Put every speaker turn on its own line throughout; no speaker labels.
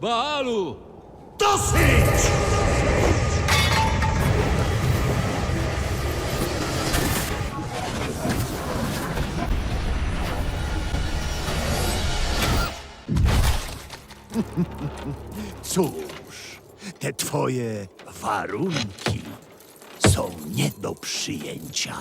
Baalu!
Dosyć! Cóż, te twoje warunki są nie do przyjęcia.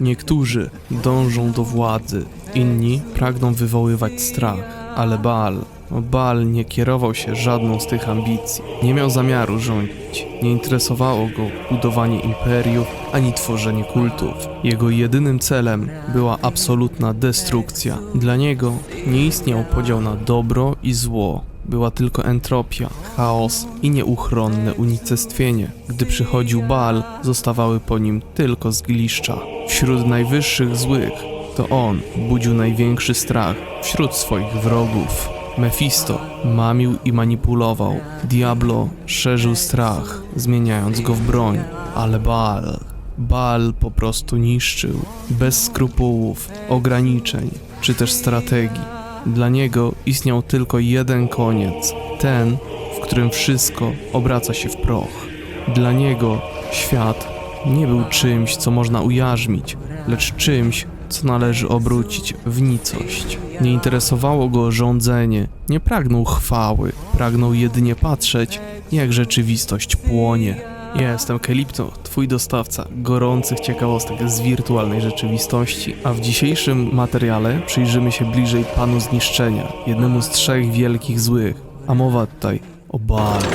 Niektórzy dążą do władzy, inni pragną wywoływać strach, ale Baal, Baal nie kierował się żadną z tych ambicji. Nie miał zamiaru rządzić, nie interesowało go budowanie imperiów ani tworzenie kultów. Jego jedynym celem była absolutna destrukcja. Dla niego nie istniał podział na dobro i zło. Była tylko entropia, chaos i nieuchronne unicestwienie. Gdy przychodził Baal, zostawały po nim tylko zgliszcza. Wśród najwyższych złych to on budził największy strach wśród swoich wrogów. Mephisto mamił i manipulował. Diablo szerzył strach, zmieniając go w broń. Ale Baal, Baal po prostu niszczył, bez skrupułów, ograniczeń czy też strategii. Dla niego istniał tylko jeden koniec, ten, w którym wszystko obraca się w proch. Dla niego świat nie był czymś, co można ujarzmić, lecz czymś, co należy obrócić w nicość. Nie interesowało go rządzenie, nie pragnął chwały, pragnął jedynie patrzeć, jak rzeczywistość płonie. Ja jestem Kelipto, twój dostawca gorących ciekawostek z wirtualnej rzeczywistości, a w dzisiejszym materiale przyjrzymy się bliżej Panu Zniszczenia, jednemu z trzech wielkich złych, a mowa tutaj o Baalu.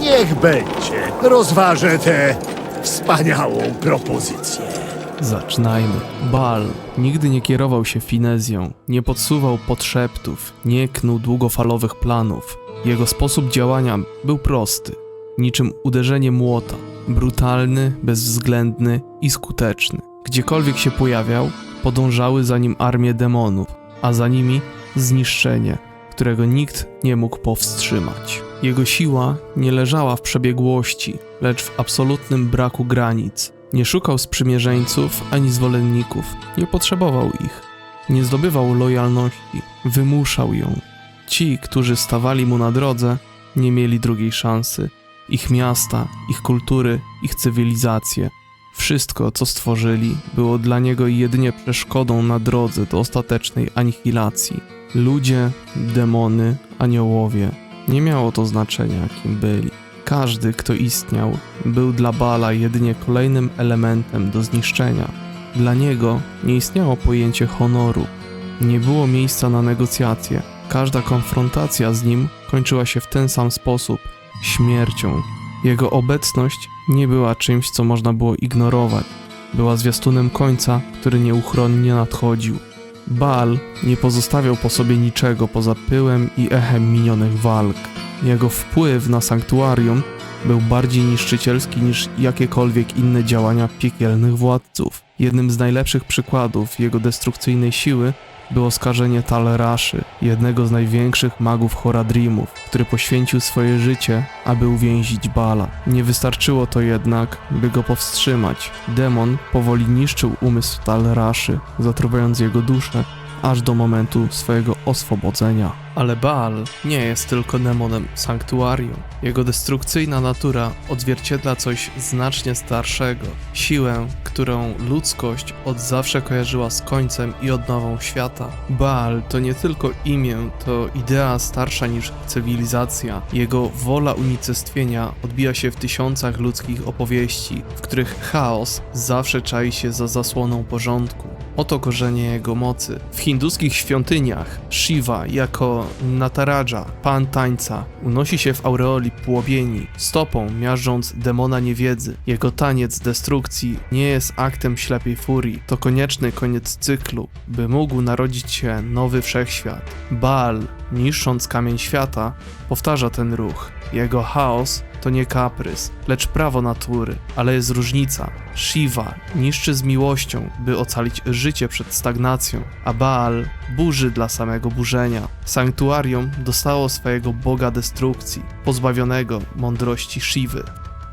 Niech będzie. Rozważę tę wspaniałą propozycję.
Zaczynajmy. Baal nigdy nie kierował się finezją, nie podsuwał podszeptów, nie knuł długofalowych planów. Jego sposób działania był prosty, niczym uderzenie młota, brutalny, bezwzględny i skuteczny. Gdziekolwiek się pojawiał, podążały za nim armie demonów, a za nimi zniszczenie, którego nikt nie mógł powstrzymać. Jego siła nie leżała w przebiegłości, lecz w absolutnym braku granic. Nie szukał sprzymierzeńców ani zwolenników, nie potrzebował ich. Nie zdobywał lojalności, wymuszał ją. Ci, którzy stawali mu na drodze, nie mieli drugiej szansy. Ich miasta, ich kultury, ich cywilizacje, wszystko, co stworzyli, było dla niego jedynie przeszkodą na drodze do ostatecznej anihilacji. Ludzie, demony, aniołowie. Nie miało to znaczenia, kim byli. Każdy, kto istniał, był dla Bala jedynie kolejnym elementem do zniszczenia. Dla niego nie istniało pojęcie honoru. Nie było miejsca na negocjacje. Każda konfrontacja z nim kończyła się w ten sam sposób śmiercią. Jego obecność nie była czymś, co można było ignorować. Była zwiastunem końca, który nieuchronnie nadchodził. Baal nie pozostawiał po sobie niczego poza pyłem i echem minionych walk. Jego wpływ na sanktuarium był bardziej niszczycielski niż jakiekolwiek inne działania piekielnych władców. Jednym z najlepszych przykładów jego destrukcyjnej siły było skażenie Taleraszy, jednego z największych magów Horadrimów, który poświęcił swoje życie, aby uwięzić Bala. Nie wystarczyło to jednak, by go powstrzymać. Demon powoli niszczył umysł Taleraszy, zatruwając jego duszę, aż do momentu swojego oswobodzenia. Ale Baal nie jest tylko demonem sanktuarium. Jego destrukcyjna natura odzwierciedla coś znacznie starszego. Siłę, którą ludzkość od zawsze kojarzyła z końcem i odnową świata. Baal to nie tylko imię, to idea starsza niż cywilizacja. Jego wola unicestwienia odbija się w tysiącach ludzkich opowieści, w których chaos zawsze czai się za zasłoną porządku. Oto korzenie jego mocy. W hinduskich świątyniach Shiva jako Nataraja, pan tańca, unosi się w aureoli płomieni, stopą miażdżąc demona niewiedzy. Jego taniec destrukcji nie jest aktem ślepej furii, to konieczny koniec cyklu, by mógł narodzić się nowy wszechświat. Baal, niszcząc kamień świata, powtarza ten ruch. Jego chaos to nie kaprys, lecz prawo natury, ale jest różnica. Shiva niszczy z miłością, by ocalić życie przed stagnacją, a Baal burzy dla samego burzenia. Sanktuarium dostało swojego boga destrukcji, pozbawionego mądrości Shivy.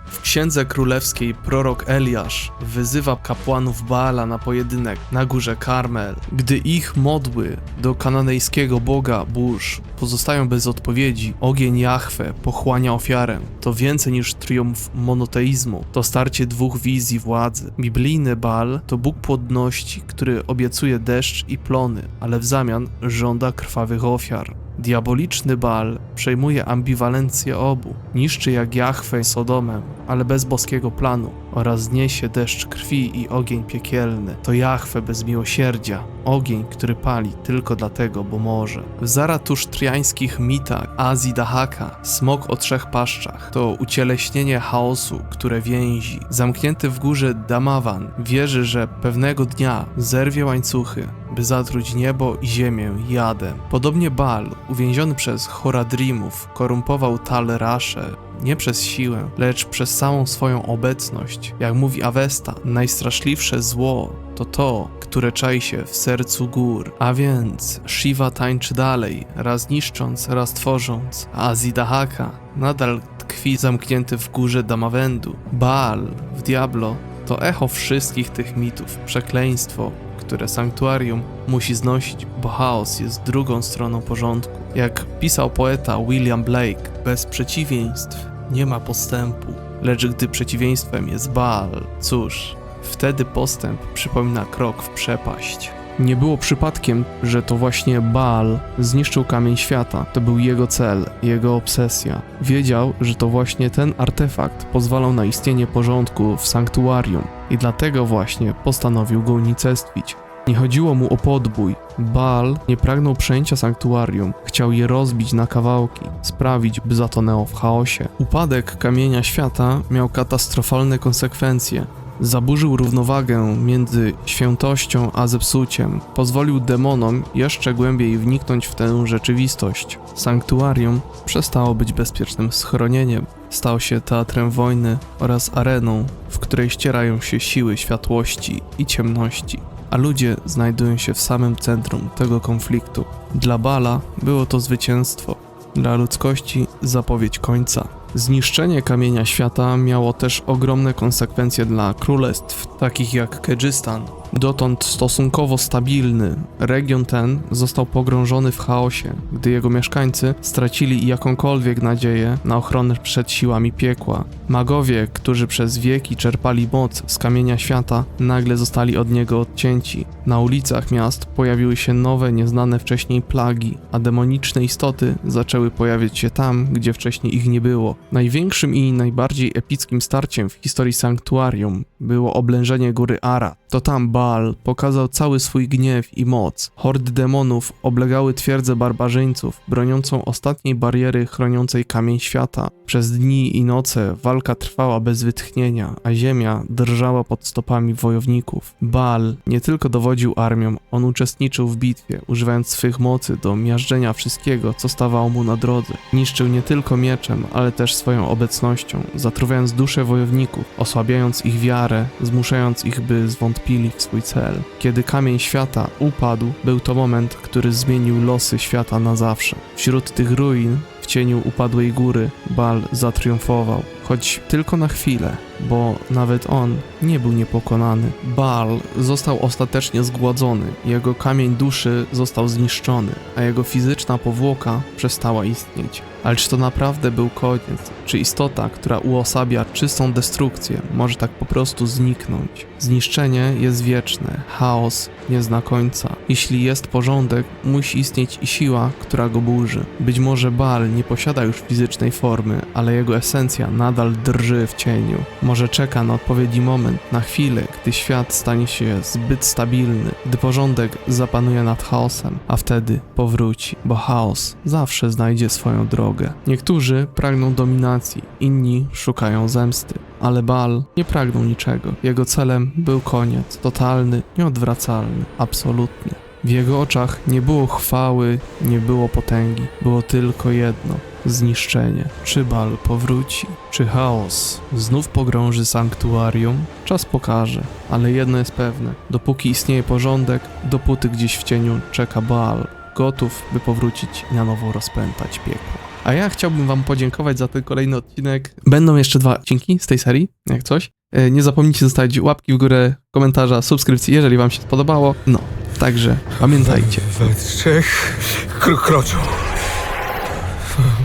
W księdze królewskiej prorok Eliasz wyzywa kapłanów Baala na pojedynek na górze Karmel. Gdy ich modły do kananejskiego boga burz pozostają bez odpowiedzi, ogień Jahwe pochłania ofiarę. To więcej niż triumf monoteizmu, to starcie dwóch wizji władzy. Biblijny Baal to Bóg płodności, który obiecuje deszcz i plony, ale w zamian żąda krwawych ofiar. Diaboliczny Baal przejmuje ambiwalencję obu, niszczy jak Jahwe Sodomę, ale bez boskiego planu oraz niesie deszcz krwi i ogień piekielny. To Jahwe bez miłosierdzia, ogień, który pali tylko dlatego, bo może. W zaratusztriańskich mitach Azji Dahaka, smok o trzech paszczach, to ucieleśnienie chaosu, które więzi. Zamknięty w górze Damawan wierzy, że pewnego dnia zerwie łańcuchy, by zatruć niebo i ziemię jadem. Podobnie Baal, uwięziony przez Horadrimów, korumpował Tal Rasze, nie przez siłę, lecz przez samą swoją obecność. Jak mówi Avesta, najstraszliwsze zło to to, które czai się w sercu gór. A więc Shiva tańczy dalej, raz niszcząc, raz tworząc, a Zidahaka nadal tkwi zamknięty w górze Damawendu. Baal w Diablo to echo wszystkich tych mitów, przekleństwo, które sanktuarium musi znosić, bo chaos jest drugą stroną porządku. Jak pisał poeta William Blake, bez przeciwieństw nie ma postępu, lecz gdy przeciwieństwem jest Baal, cóż, wtedy postęp przypomina krok w przepaść. Nie było przypadkiem, że to właśnie Baal zniszczył kamień świata. To był jego cel, jego obsesja. Wiedział, że to właśnie ten artefakt pozwalał na istnienie porządku w sanktuarium i dlatego właśnie postanowił go unicestwić. Nie chodziło mu o podbój. Baal nie pragnął przejęcia sanktuarium, chciał je rozbić na kawałki, sprawić, by zatonęło w chaosie. Upadek kamienia świata miał katastrofalne konsekwencje. Zaburzył równowagę między świętością a zepsuciem, pozwolił demonom jeszcze głębiej wniknąć w tę rzeczywistość. Sanktuarium przestało być bezpiecznym schronieniem, stało się teatrem wojny oraz areną, w której ścierają się siły światłości i ciemności a ludzie znajdują się w samym centrum tego konfliktu. Dla Bala było to zwycięstwo, dla ludzkości zapowiedź końca. Zniszczenie kamienia świata miało też ogromne konsekwencje dla królestw, takich jak Kedżystan. Dotąd stosunkowo stabilny, region ten został pogrążony w chaosie, gdy jego mieszkańcy stracili jakąkolwiek nadzieję na ochronę przed siłami piekła. Magowie, którzy przez wieki czerpali moc z kamienia świata, nagle zostali od niego odcięci. Na ulicach miast pojawiły się nowe, nieznane wcześniej plagi, a demoniczne istoty zaczęły pojawiać się tam, gdzie wcześniej ich nie było. Największym i najbardziej epickim starciem w historii sanktuarium było oblężenie góry Ara. To tam Baal pokazał cały swój gniew i moc. Hordy demonów oblegały twierdzę barbarzyńców, broniącą ostatniej bariery chroniącej kamień świata. Przez dni i noce walka trwała bez wytchnienia, a ziemia drżała pod stopami wojowników. Baal nie tylko dowodził armią, on uczestniczył w bitwie, używając swych mocy do miażdżenia wszystkiego, co stawało mu na drodze. Niszczył nie tylko mieczem, ale też swoją obecnością, zatruwając dusze wojowników, osłabiając ich wiarę, zmuszając ich, by zwątpili w swój cel. Kiedy kamień świata upadł, był to moment, który zmienił losy świata na zawsze. Wśród tych ruin, w cieniu upadłej góry, Bal zatriumfował, choć tylko na chwilę, bo nawet on nie był niepokonany. Baal został ostatecznie zgładzony, jego kamień duszy został zniszczony, a jego fizyczna powłoka przestała istnieć. Ale czy to naprawdę był koniec? Czy istota, która uosabia czystą destrukcję, może tak po prostu zniknąć? Zniszczenie jest wieczne, chaos nie zna końca. Jeśli jest porządek, musi istnieć i siła, która go burzy. Być może Baal nie posiada już fizycznej formy, ale jego esencja nadal drży w cieniu. Może czeka na odpowiedni moment, na chwilę, gdy świat stanie się zbyt stabilny, gdy porządek zapanuje nad chaosem, a wtedy powróci, bo chaos zawsze znajdzie swoją drogę. Niektórzy pragną dominacji, inni szukają zemsty, ale Baal nie pragnął niczego. Jego celem był koniec, totalny, nieodwracalny, absolutny. W jego oczach nie było chwały, nie było potęgi, było tylko jedno zniszczenie. Czy Bal powróci, czy chaos znów pogrąży sanktuarium? Czas pokaże, ale jedno jest pewne: dopóki istnieje porządek, dopóty gdzieś w cieniu czeka Baal, gotów, by powrócić i na nowo rozpętać piekło. A ja chciałbym wam podziękować za ten kolejny odcinek. Będą jeszcze dwa odcinki z tej serii, jak coś. E, Nie zapomnijcie zostawić łapki w górę, komentarza, subskrypcji, jeżeli wam się spodobało. No, także pamiętajcie.
We trzech kro kroczą.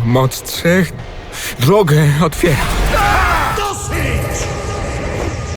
Moc trzech drogę otwiera.